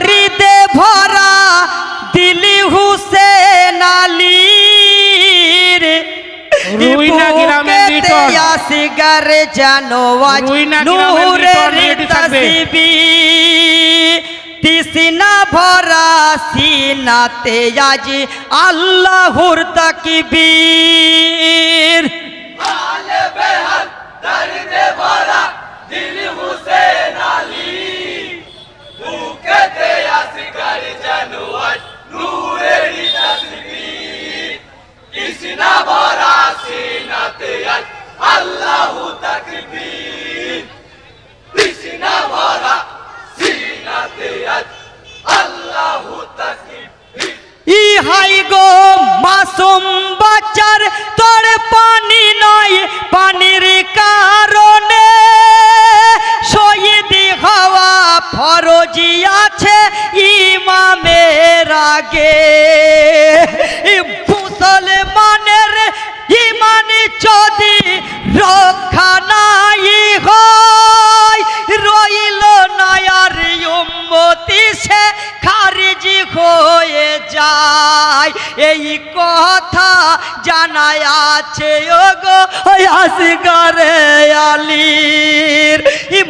দরিদে ভরা দিলি হুসেন আলীর রুইনা গ্রামের লিটন। আসিগার জানো আজ রুইনা গ্রামের নূরের সিনাতে আজ ইহাই গো মাসুম বাচ্চার তোর পানি নয়, পানির কারণে। শহীদ হওয়া ফরজি আছে ইমামের আগে। যদি রক্ষা নাই হয় রইল নয়ার উম্মতি সে খারিজি হয়ে যায়। এই কথা জানায় আছে ওগো আসগারে আলীর।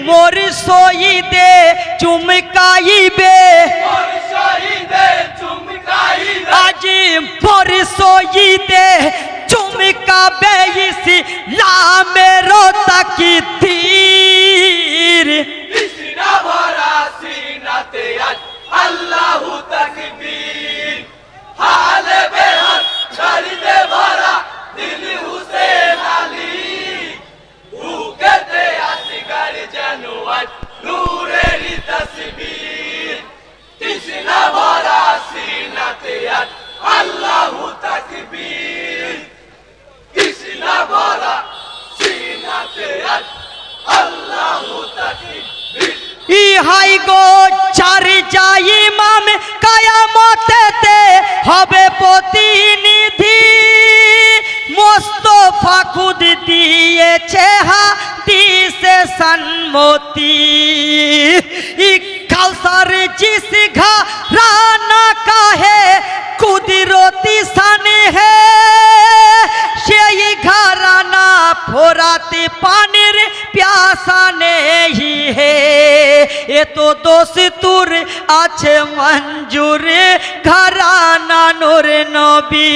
মোর সইদে চুমকাইবে। আজি মোর সইদে ইহাই গো চারি যাই ইমাম কায়ামতেতে হবে প্রতিনিধি। মোস্তফা খুদ দিয়েছে হাদিসে সন্মতি। कौसर जिस घराना का है खुदी रोती सानी है। से घराना फोराती पानी रे प्यासा नहीं है। ये तो दोष तुर अच्छे मंजूर घराना नूर नबी।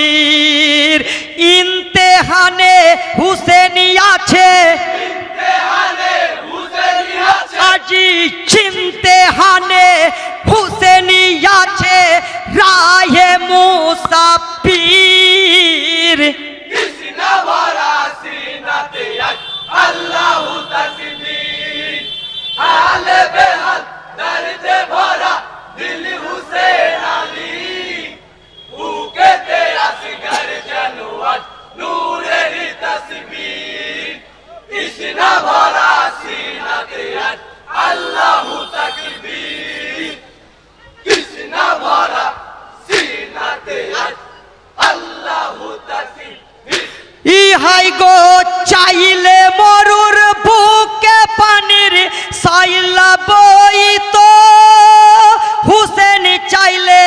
ইহাই গো চাইলে মরুর বুকে পানির সাইলা বইত। হুসেন চাইলে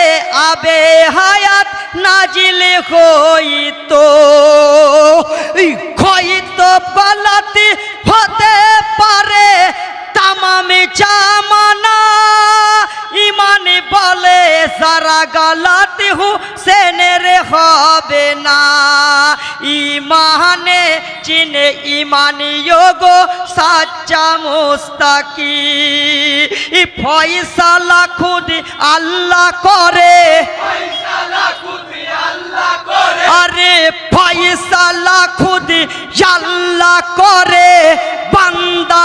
আবে হায়াত নাজিলে হইত। হইত গলাতি হতে পারে তামামে জামানা। ইমানে বলে সারা গলাতি হুসেনের হবে না। ইমানে চিনে ইমানি যোগো সাচ্চা মুস্তাকি ফয়সালা খুদ আল্লাহ করে। আরে ফয়সালা খুদ আল্লাহ করে বান্দারো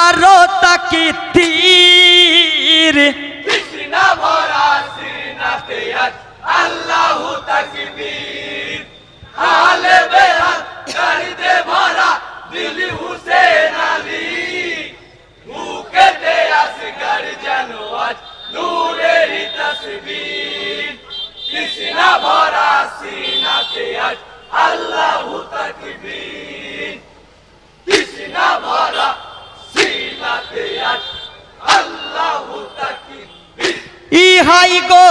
भाई गो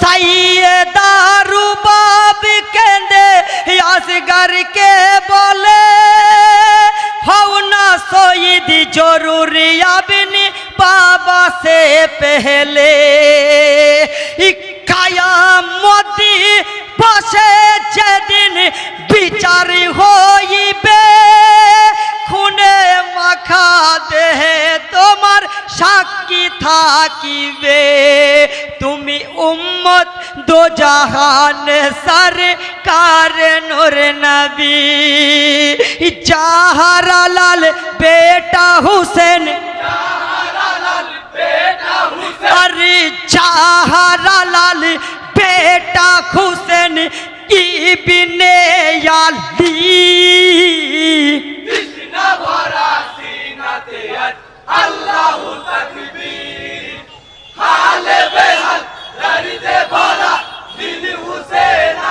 सही दारू बाप केंदे यासगर के बोले हौना सोई दी ज़रूरी अबिनी बाबा से पहले। সাক্ষী থাকিবে তুমি উম্মত দো জাহান সরকার নূর নবী জাহারালাল বেটা হুসেন अरे चाहरालाल बेटा हुसैन इब्ने याली